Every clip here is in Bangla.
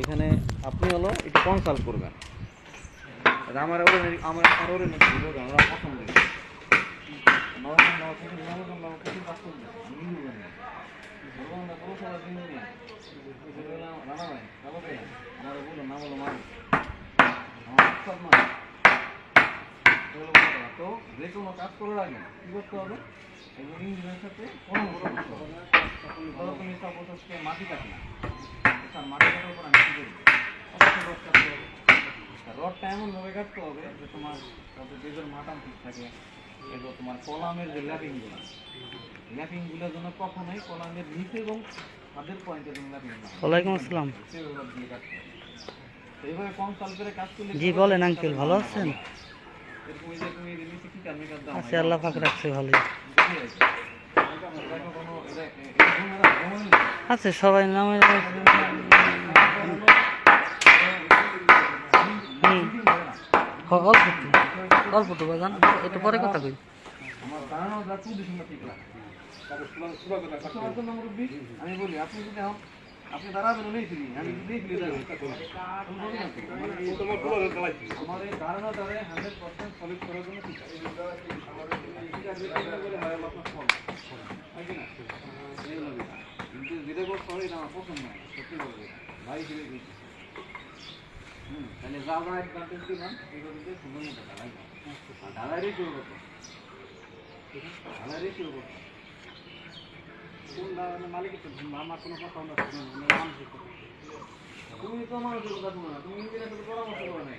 এখানে আপনি হলো একটু কনসাল্ট করবেন আমার ওরে আমার ওরে দিব আমরা পছন্দ করি তো যে কোনো কাজ করার আগে কি করতে হবে। তুমি মাটি কাটি না মাটি কাটার উপর আমি কি করব? অবশ্যই রড কাটতে হবে রডটা এমন ভাবে কাটতে হবে যে তোমার তাদের বেজের মাটান ঠিক থাকে তোমার কলামের যে ল্যাপিংগুলো ল্যাপিংগুলোর জন্য কখনোই কলামের নিচে এবং হাতের পয়েন্টের জন্য ল্যাপিং ওয়ালাইকুম আসসালাম। এইভাবে কম সাল করে কাজ করলে জি বলেন আঙ্কেল ভালো আছেন? আল্লাহ পাক রাখছে ভালোই। আছে সবাই নামে অল্প একটু বাজান একটু পরে কথা কই আমি বলি আপনি যদি আপনি দাঁড়াবেন দ্বারা এটা আমার পছন্দ না সত্যি বলব ভাই হিসেবে দিচ্ছি হুম তাহলে যা এক গাঁটে দিলাম এগুলো দিতে সুন্দর মতো ঢালাই আর ঢালাই রেখে করতে ঢালাই রেখে করতে তুমি তো মানুষের কথা শুনো না তুমি পরামর্শ করো নাই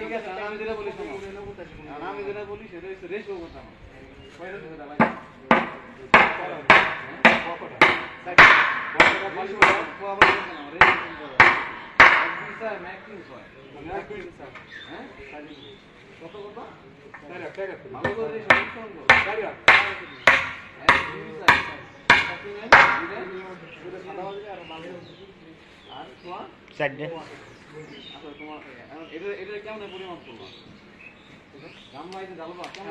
ঠিক আছে আমি যেটা বলি শোনো। আমি যেটা বলি সেটা হচ্ছে রেশিও করতাম দিতে দাও কত কত? ভালো করে আর তোমার চারটে।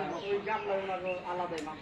আচ্ছা আলাদাই মাপ